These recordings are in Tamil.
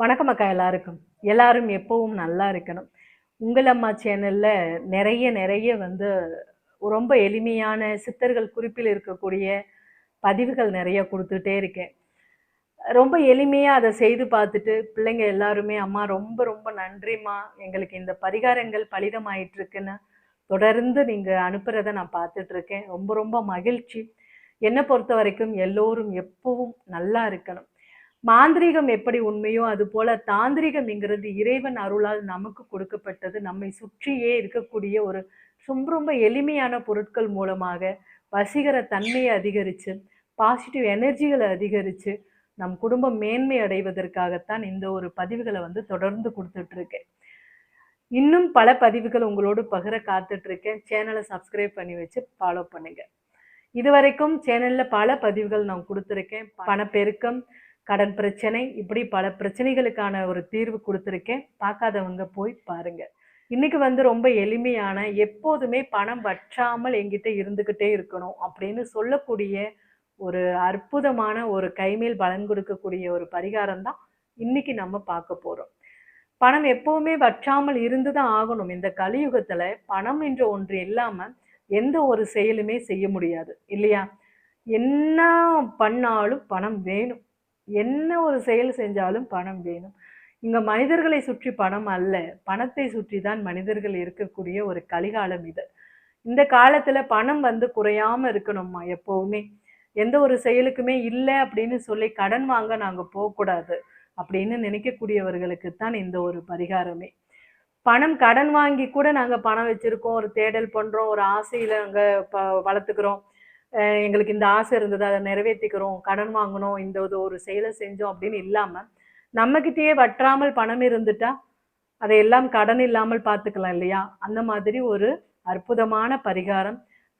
வணக்கம் அக்கா எல்லாருக்கும். எல்லாரும் எப்பவும் நல்லா இருக்கணும். உங்கள் அம்மா சேனலில் நிறைய நிறைய வந்து ரொம்ப எளிமையான சித்தர்கள் குறிப்பில் இருக்கக்கூடிய பதிவுகள் நிறைய கொடுத்துட்டே இருக்கேன். ரொம்ப எளிமையாக அதை செய்து பார்த்துட்டு பிள்ளைங்க எல்லாருமே அம்மா ரொம்ப ரொம்ப நன்றிம்மா. எங்களுக்கு இந்த பரிகாரங்கள் பலிதமாயிட்டுருக்குன்னு தொடர்ந்து நீங்கள் அனுப்புகிறத நான் பார்த்துட்ருக்கேன் ரொம்ப ரொம்ப மகிழ்ச்சி. என்னை பொறுத்த வரைக்கும் எல்லோரும் எப்பவும் நல்லா இருக்கணும். மாந்திரீகம் எப்படி உண்மையோ அது போல தாந்திரிகம்ங்கிறது இறைவன் அருளால் நமக்கு கொடுக்கப்பட்டது. நம்மை சுற்றியே இருக்கக்கூடிய ஒரு ரொம்ப ரொம்ப எளிமையான பொருட்கள் மூலமாக வசீகர தன்மையை அதிகரித்து பாசிட்டிவ் எனர்ஜிகளை அதிகரித்து நம் குடும்பம் மேன்மை அடைவதற்காகத்தான் இந்த ஒரு பதிவுகளை வந்து தொடர்ந்து கொடுத்துட்டு இருக்கேன் இன்னும் பல பதிவுகள் உங்களோடு பகிர காத்துட்டு இருக்கேன் சேனலை சப்ஸ்கிரைப் பண்ணி வச்சு ஃபாலோ பண்ணுங்க. இதுவரைக்கும் சேனல்ல பல பதிவுகள் நான் கொடுத்துருக்கேன். பணப்பெருக்கம் கடன் பிரச்சனை இப்படி பல பிரச்சனைகளுக்கான ஒரு தீர்வு கொடுத்துருக்கேன். பார்க்காதவங்க போய் பாருங்க. இன்னைக்கு வந்து ரொம்ப எளிமையான எப்போதுமே பணம் வற்றாமல் எங்கிட்ட இருந்துக்கிட்டே இருக்கணும் அப்படின்னு சொல்லக்கூடிய ஒரு அற்புதமான ஒரு கைமேல் பலன் கொடுக்கக்கூடிய ஒரு பரிகாரம் தான் இன்னைக்கு நம்ம பார்க்க போகிறோம் பணம் எப்போவுமே வற்றாமல் இருந்து தான் ஆகணும். இந்த கலியுகத்தில் பணம் என்ற ஒன்று இல்லாமல் எந்த ஒரு செயலுமே செய்ய முடியாது. இல்லையா? என்ன பண்ணாலும் பணம் வேணும். என்ன ஒரு செயல் செஞ்சாலும் பணம் வேணும். இங்கே மனிதர்களை சுற்றி பணம் அல்ல. பணத்தை சுற்றி தான் மனிதர்கள் இருக்கக்கூடிய ஒரு கலிகாலம் இது. இந்த காலத்தில் பணம் வந்து குறையாமல் இருக்கணும்மா எப்போவுமே. எந்த ஒரு செயலுக்குமே இல்லை அப்படின்னு சொல்லி கடன் வாங்க நாங்கள் போகக்கூடாது அப்படின்னு நினைக்கக்கூடியவர்களுக்கு தான் இந்த ஒரு பரிகாரமே. பணம் கடன் வாங்கி கூட நாங்கள் பணம் வச்சுருக்கோம் ஒரு தேடல் பண்ணுறோம் ஒரு ஆசையில் நாங்கள் ப வளர்த்துக்கிறோம். எங்களுக்கு இந்த ஆசை இருந்தது. அதை நிறைவேற்றிக்கிறோம் கடன் வாங்கணும். இந்த இது ஒரு செயலை செஞ்சோம் அப்படின்னு இல்லாம நம்மக்கிட்டேயே வற்றாமல் பணம் இருந்துட்டா அதையெல்லாம் கடன் இல்லாமல் பார்த்துக்கலாம் இல்லையா? அந்த மாதிரி ஒரு அற்புதமான பரிகாரம்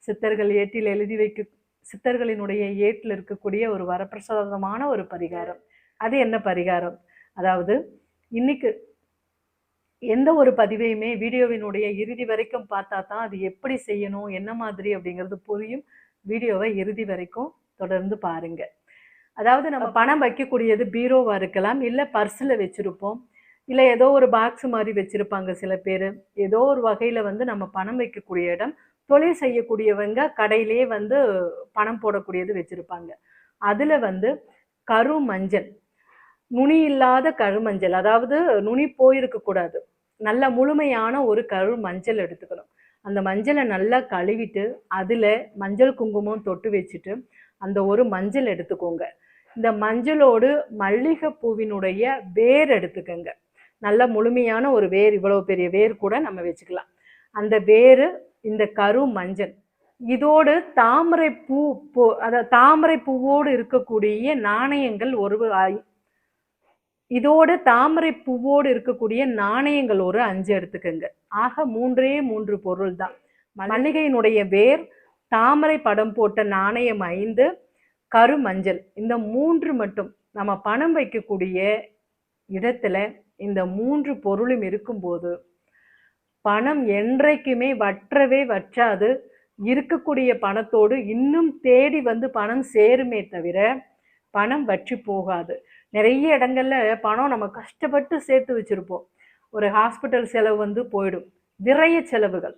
சித்தர்கள் ஏட்டில் எழுதி வைக்க சித்தர்களினுடைய ஏட்டில் இருக்கக்கூடிய ஒரு வரப்பிரசாதமான ஒரு பரிகாரம். அது என்ன பரிகாரம்? அதாவது இன்னைக்கு எந்த ஒரு பதிவையுமே வீடியோவினுடைய இறுதி வரைக்கும் பார்த்தா தான் அது எப்படி செய்யணும் என்ன மாதிரி அப்படிங்கிறது புரியும். வீடியோவை இறுதி வரைக்கும் தொடர்ந்து பாருங்க. அதாவது நம்ம பணம் வைக்கக்கூடியது பீரோவா இருக்கலாம் இல்லை பர்ஸில் வச்சிருப்போம் இல்லை ஏதோ ஒரு பாக்ஸ் மாதிரி வச்சிருப்பாங்க சில பேர். ஏதோ ஒரு வகையில் வந்து நம்ம பணம் வைக்கக்கூடிய இடம் தொழில் செய்யக்கூடியவங்க கடையிலே வந்து பணம் போடக்கூடியது வச்சிருப்பாங்க. அதில் வந்து கரு மஞ்சள் நுனி இல்லாத கருமஞ்சள் அதாவது நுனி போயிருக்க கூடாது நல்ல முழுமையான ஒரு கரு மஞ்சள் எடுத்துக்கணும். அந்த மஞ்சளை நல்லா கழுவிட்டு அதில் மஞ்சள் குங்குமம் தொட்டு வச்சுட்டு அந்த ஒரு மஞ்சள் எடுத்துக்கோங்க. இந்த மஞ்சளோடு மல்லிகை பூவினுடைய வேர் எடுத்துக்கோங்க. நல்ல முழுமையான ஒரு வேர் இவ்வளோ பெரிய வேர் கூட நம்ம வச்சுக்கலாம். அந்த வேர் இந்த கரு மஞ்சள் இதோடு தாமரை பூ பூ அதாவது தாமரை பூவோடு இருக்கக்கூடிய நாணயங்கள் ஒரு இதோடு தாமரை பூவோடு இருக்கக்கூடிய நாணயங்கள் ஒரு அஞ்சு எடுத்துக்கோங்க. ஆக மூன்றே மூன்று பொருள் தான். மல்லிகையினுடைய வேர் தாமரை படம் போட்ட நாணயம் ஐந்து கரு மஞ்சள். இந்த மூன்று மட்டும் நம்ம பணம் வைக்கக்கூடிய இடத்துல இந்த மூன்று பொருளும் இருக்கும்போது பணம் என்றைக்குமே வற்றவே வற்றாது. இருக்கக்கூடிய பணத்தோடு இன்னும் தேடி வந்து பணம் சேருமே தவிர பணம் வற்றி போகாது. நிறைய இடங்கள்ல பணம் நம்ம கஷ்டப்பட்டு சேர்த்து வச்சுருப்போம். ஒரு ஹாஸ்பிட்டல் செலவு வந்து போயிடும். விரைய செலவுகள்.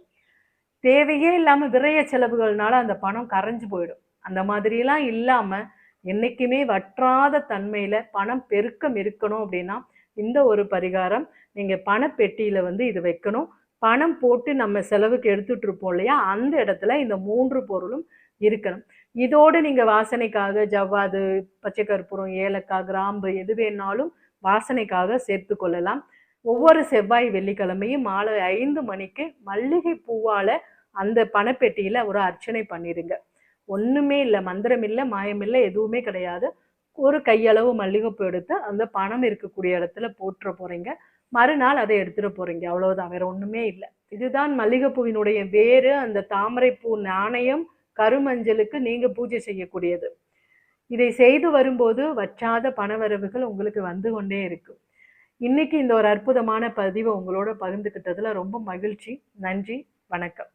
தேவையே இல்லாமல் விரைய செலவுகள்னால அந்த பணம் கரைஞ்சு போயிடும். அந்த மாதிரிலாம் இல்லாமல் என்றைக்குமே வற்றாத தன்மையில் பணம் பெருக்கம் இருக்கணும் அப்படின்னா இந்த ஒரு பரிகாரம் நீங்கள் பணப்பெட்டியில் வந்து இது வைக்கணும். பணம் போட்டு நம்ம செலவுக்கு எடுத்துட்டு இருப்போம் இல்லையா? அந்த இடத்துல இந்த மூன்று பொருளும் இருக்கணும். இதோடு நீங்கள் வாசனைக்காக ஜவ்வாது பச்சை கற்பூரம் ஏலக்காய் கிராம்பு எது வேணாலும் வாசனைக்காக சேர்த்து கொள்ளலாம். ஒவ்வொரு செவ்வாய் வெள்ளிக்கிழமையும் மாலை ஐந்து மணிக்கு மல்லிகை பூவால் அந்த பணப்பெட்டியில் ஒரு அர்ச்சனை பண்ணிடுங்க ஒன்றுமே இல்லை மந்திரம் இல்லை மாயம் இல்லை எதுவுமே கிடையாது. ஒரு கையளவு மல்லிகைப்பூ எடுத்து அந்த பணம் இருக்கக்கூடிய இடத்துல போட்டுற போகிறீங்க மறுநாள் அதை எடுத்துகிட்டு போகிறீங்க அவ்வளோதான் வேறு ஒன்றுமே இல்லை. இதுதான் மல்லிகைப்பூவினுடைய வேறு அந்த தாமரைப்பூ நாணயம் கருமஞ்சளுக்கு நீங்க பூஜை செய்யக்கூடியது. இதை செய்து வரும்போது வற்றாத பணவரவுகள் உங்களுக்கு வந்து கொண்டே இருக்கும் இன்னைக்கு இந்த ஒரு அற்புதமான பதிவை உங்களோட பகிர்ந்துக்கிட்டதுல ரொம்ப மகிழ்ச்சி. நன்றி. வணக்கம்.